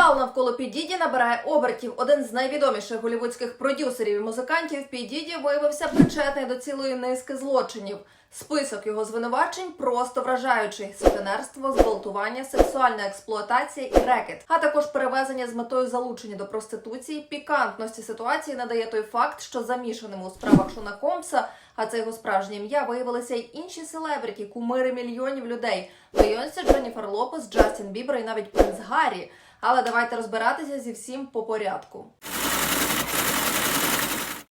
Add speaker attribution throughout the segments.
Speaker 1: Скандал навколо Підіді набирає обертів. Один з найвідоміших голівудських продюсерів і музикантів Підіді виявився причетний до цілої низки злочинів. Список його звинувачень просто вражаючий: сутенерство, зґвалтування, сексуальна експлуатація і рекет, а також перевезення з метою залучення до проституції. Пікантності ситуації надає той факт, що замішаними у справах Шона Комса, а це його справжнє ім'я, виявилися й інші селебріті, кумири мільйонів людей. Бейонсі, Дженніфер Лопес, Джастін Бібер і навіть принц Гаррі. Але давайте розбиратися зі всім по порядку.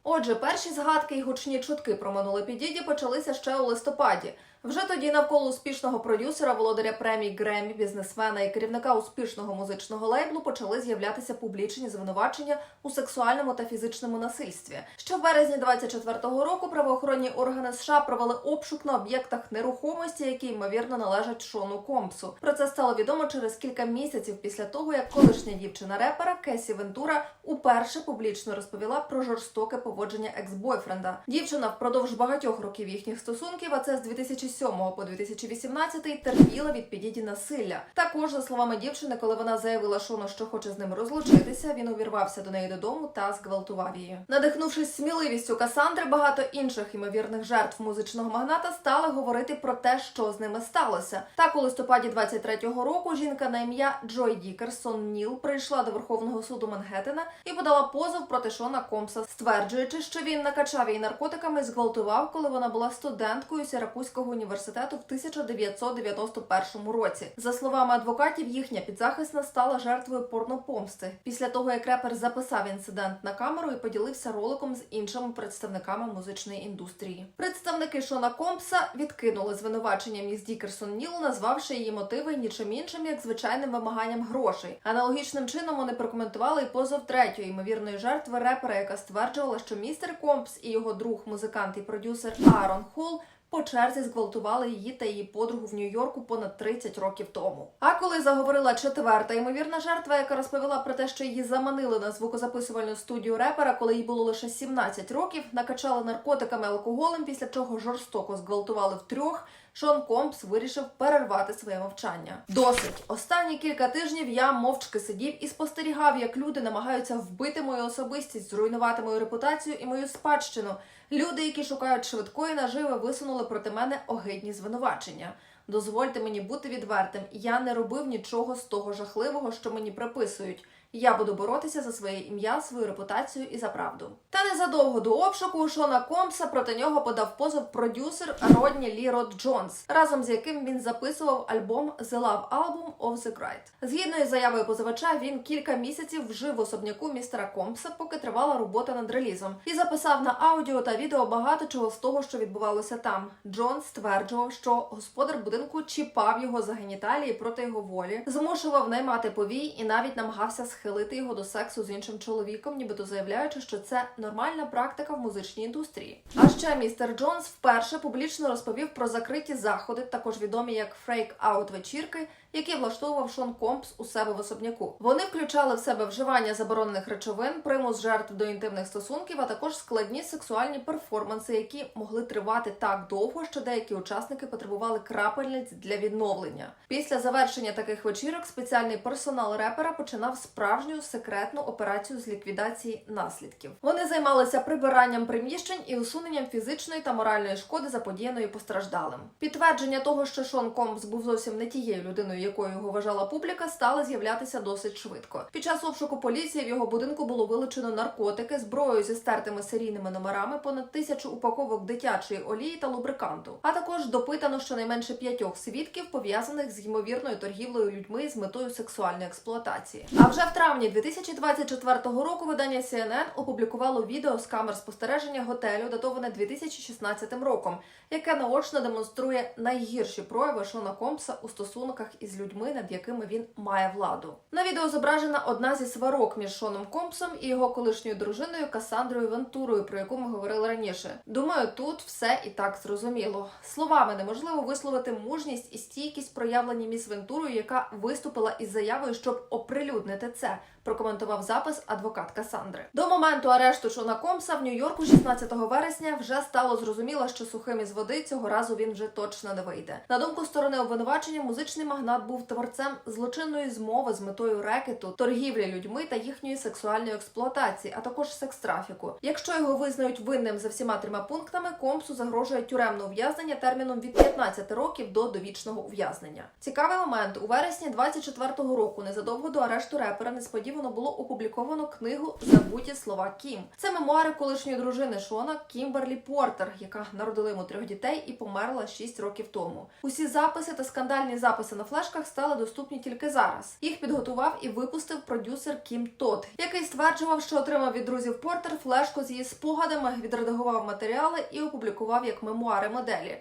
Speaker 1: Отже, перші згадки і гучні чутки про минуле підіді почалися ще у листопаді. Вже тоді навколо успішного продюсера, володаря премій Гремі, бізнесмена і керівника успішного музичного лейблу почали з'являтися публічні звинувачення у сексуальному та фізичному насильстві. Ще в березні 24-го року правоохоронні органи США провели обшук на об'єктах нерухомості, які ймовірно належать Шону Компсу. Про це стало відомо через кілька місяців після того, як колишня дівчина репера Кесі Вентура уперше публічно розповіла про жорстоке поводження екс-бойфренда. Дівчина впродовж багатьох років їхніх стосунків, а це з 2007 по 2018, терпіла від підіді насилля. Також, за словами дівчини, коли вона заявила Шону, що хоче з ним розлучитися, він увірвався до неї додому та зґвалтував її. Надихнувшись сміливістю Касандри, багато інших ймовірних жертв музичного магната стали говорити про те, що з ними сталося. Так, у листопаді 23-го року жінка на ім'я Джой Дікерсон Ніл прийшла до Верховного суду Мангеттена і подала позов проти Шона Комса, стверджуючи, що він накачав її наркотиками зґвалтував, коли вона була студенткою Сіракузького університету в 1991 році. За словами адвокатів, їхня підзахисна стала жертвою порнопомсти після того, як репер записав інцидент на камеру і поділився роликом з іншими представниками музичної індустрії. Представники Шона Компса відкинули звинувачення міс Дікерсон Ніл, назвавши її мотиви нічим іншим як звичайним вимаганням грошей. Аналогічним чином вони прокоментували і позов третьої ймовірної жертви репера, яка стверджувала, що містер Компс і його друг, музикант і продюсер Аарон Холл по черзі зґвалтували її та її подругу в Нью-Йорку понад 30 років тому. А коли заговорила четверта ймовірна жертва, яка розповіла про те, що її заманили на звукозаписувальну студію репера, коли їй було лише 17 років, накачали наркотиками алкоголем, після чого жорстоко зґвалтували втрьох. Шон Компс вирішив перервати своє мовчання. Досить останні кілька тижнів я мовчки сидів і спостерігав, як люди намагаються вбити мою особистість, зруйнувати мою репутацію і мою спадщину. Люди, які шукають швидкої наживи, висунули проти мене огидні звинувачення. Дозвольте мені бути відвертим. Я не робив нічого з того жахливого, що мені приписують. Я буду боротися за своє ім'я, свою репутацію і за правду. Та незадовго до обшуку Шона Комса проти нього подав позов продюсер Родні Лі Рот Джонс, разом з яким він записував альбом The Love Album of the Great. Згідно із заявою позивача, він кілька місяців вжив в особняку містера Компса, поки тривала робота над релізом, і записав на аудіо та відео багато чого з того, що відбувалося там. Джонс стверджував, що господар будинку чіпав його за геніталії проти його волі, змушував наймати повій і навіть намагався схилити його до сексу з іншим чоловіком, нібито заявляючи, що це нормальна практика в музичній індустрії. А ще містер Джонс вперше публічно розповів про закриті заходи, також відомі як фрейк-аут вечірки, які влаштовував Шон Компс у себе в особняку. Вони включали в себе вживання заборонених речовин, примус жертв до інтимних стосунків, а також складні сексуальні перформанси, які могли тривати так довго, що деякі учасники потребували крапельниць для відновлення. Після завершення таких вечірок спеціальний персонал репера починав справжню секретну операцію з ліквідації наслідків. Вони займалися прибиранням приміщень і усуненням фізичної та моральної шкоди заподіяної постраждалим. Підтвердження того, що Шон Компс був зовсім не тією людиною, якою його вважала публіка, стали з'являтися досить швидко. Під час обшуку поліції в його будинку було вилучено наркотики, зброю зі стертими серійними номерами, понад тисячу упаковок дитячої олії та лубриканту. А також допитано щонайменше п'ятьох свідків, пов'язаних з ймовірною торгівлею людьми з метою сексуальної експлуатації. А вже в травні 2024 року видання CNN опублікувало відео з камер спостереження готелю, датоване 2016 роком, яке наочно демонструє найгірші прояви Шона Компса у стосунках із людьми, над якими він має владу. На відео зображена одна зі сварок між Шоном Компсом і його колишньою дружиною Касандрою Вентурою, про яку ми говорили раніше. Думаю, тут все і так зрозуміло. Словами неможливо висловити мужність і стійкість, проявлені міс Вентурою, яка виступила із заявою, щоб оприлюднити це. Прокоментував запис адвокат Касандри. До моменту арешту Шона Комса в Нью-Йорку 16 вересня вже стало зрозуміло, що сухим із води цього разу він вже точно не вийде. На думку сторони обвинувачення, музичний магнат був творцем злочинної змови з метою рекету, торгівлі людьми та їхньої сексуальної експлуатації, а також секс-трафіку. Якщо його визнають винним за всіма трьома пунктами, Комсу загрожує тюремне ув'язнення терміном від 15 років до довічного ув'язнення. Цікавий момент у вересні 24-го року, незадовго до арешту репера, несподівано було опубліковано книгу Забуті слова Кім. Це мемуари колишньої дружини Шона Кімберлі Портер, яка народила йому трьох дітей і померла 6 років тому. Усі записи та скандальні записи на флешках стали доступні тільки зараз. Їх підготував і випустив продюсер Кім Тот, який стверджував, що отримав від друзів Портер флешку з її спогадами, відредагував матеріали і опублікував як мемуари моделі.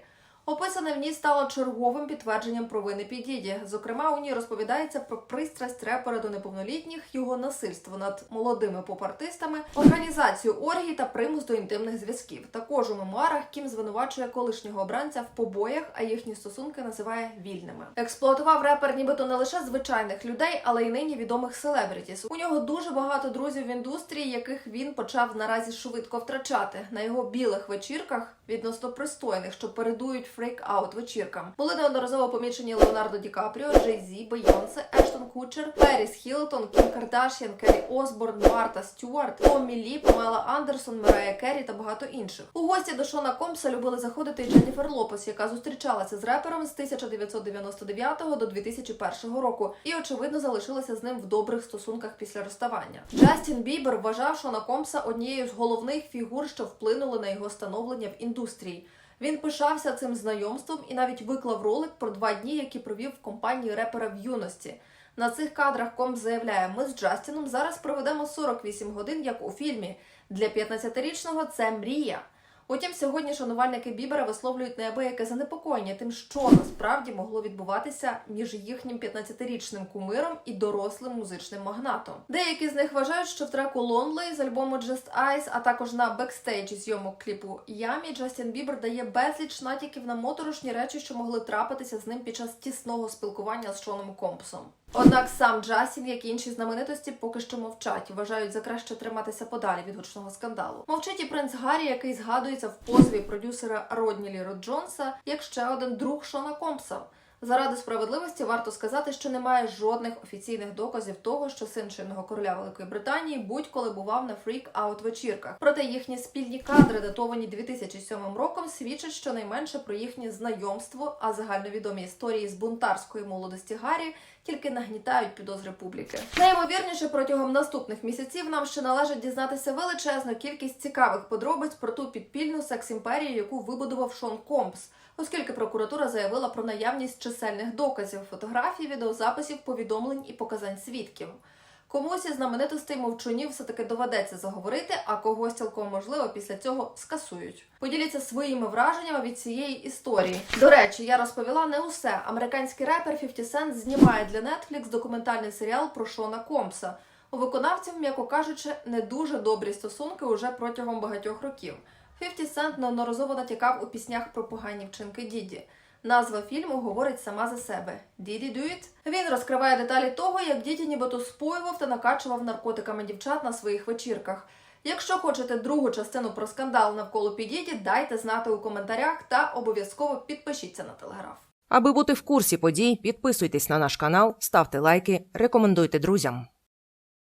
Speaker 1: Описане в ній стало черговим підтвердженням провини Підіді. Зокрема, у ній розповідається про пристрасть репера до неповнолітніх, його насильство над молодими поп-артистами, організацію оргій та примус до інтимних зв'язків. Також у мемуарах Кім звинувачує колишнього обранця в побоях, а їхні стосунки називає вільними. Експлуатував репер, нібито не лише звичайних людей, але й нині відомих селебрітіс. У нього дуже багато друзів в індустрії, яких він почав наразі швидко втрачати. На його білих вечірках відносно пристойних, що передують фрейк-аут вечіркам. Були неодноразово помічені Леонардо Ді Капріо, Джей Зі, Бейонсе, Ештон Кучер, Періс Хілтон, Кім Кардашян, Келі Осборн, Марта Стюарт, Томмі Лі, Памела Андерсон, Мерая Керрі та багато інших. У гості до Шона Комса любили заходити і Дженніфер Лопес, яка зустрічалася з репером з 1999 до 2001 року, і очевидно залишилася з ним в добрих стосунках після розставання. Джастін Бібер вважав Шона Комса однією з головних фігур, що вплинули на його становлення в індустрії. Він пишався цим знайомством і навіть виклав ролик про два дні, які провів в компанії репера в юності. На цих кадрах Комп заявляє: ми з Джастіном зараз проведемо 48 годин, як у фільмі. Для 15-річного це мрія. Утім, сьогодні шанувальники Бібера висловлюють неабияке занепокоєння тим, що насправді могло відбуватися між їхнім 15-річним кумиром і дорослим музичним магнатом. Деякі з них вважають, що в треку Lonely з альбому Just Eyes, а також на бекстейджі зйомок кліпу Ямі Джастін Бібер дає безліч натяків на моторошні речі, що могли трапитися з ним під час тісного спілкування з Шоном Компсом. Однак сам Джасін, як і інші знаменитості, поки що мовчать, вважають за краще триматися подалі від гучного скандалу. Мовчить і принц Гаррі, який згадується в позові продюсера Родні Ліро Джонса як ще один друг Шона Компса. Заради справедливості варто сказати, що немає жодних офіційних доказів того, що син чинного короля Великої Британії будь-коли бував на фрік-аут вечірках. Проте їхні спільні кадри, датовані 2007 роком, свідчать щонайменше про їхнє знайомство, а загальновідомі історії з бунтарської молодості Гаррі тільки нагнітають підозри публіки. Найімовірніше протягом наступних місяців нам ще належить дізнатися величезну кількість цікавих подробиць про ту підпільну секс-імперію, яку вибудував Шон Компс. Оскільки прокуратура заявила про наявність чисельних доказів, фотографій, відеозаписів, повідомлень і показань свідків. Комусь із знаменитостей мовчунів все таки доведеться заговорити, а когось цілком можливо після цього скасують. Поділіться своїми враженнями від цієї історії. До речі, я розповіла не усе. Американський репер 50 Cent знімає для Netflix документальний серіал про Шона Компса. У виконавців, м'яко кажучи, не дуже добрі стосунки уже протягом багатьох років. 50 Cent неодноразово натякав у піснях про погані вчинки Діді. Назва фільму говорить сама за себе «Did he. Він розкриває деталі того, як Діді нібито споював та накачував наркотиками дівчат на своїх вечірках. Якщо хочете другу частину про скандал навколо Підіді, дайте знати у коментарях та обов'язково підпишіться на телеграф.
Speaker 2: Аби бути в курсі подій, підписуйтесь на наш канал, ставте лайки, рекомендуйте друзям.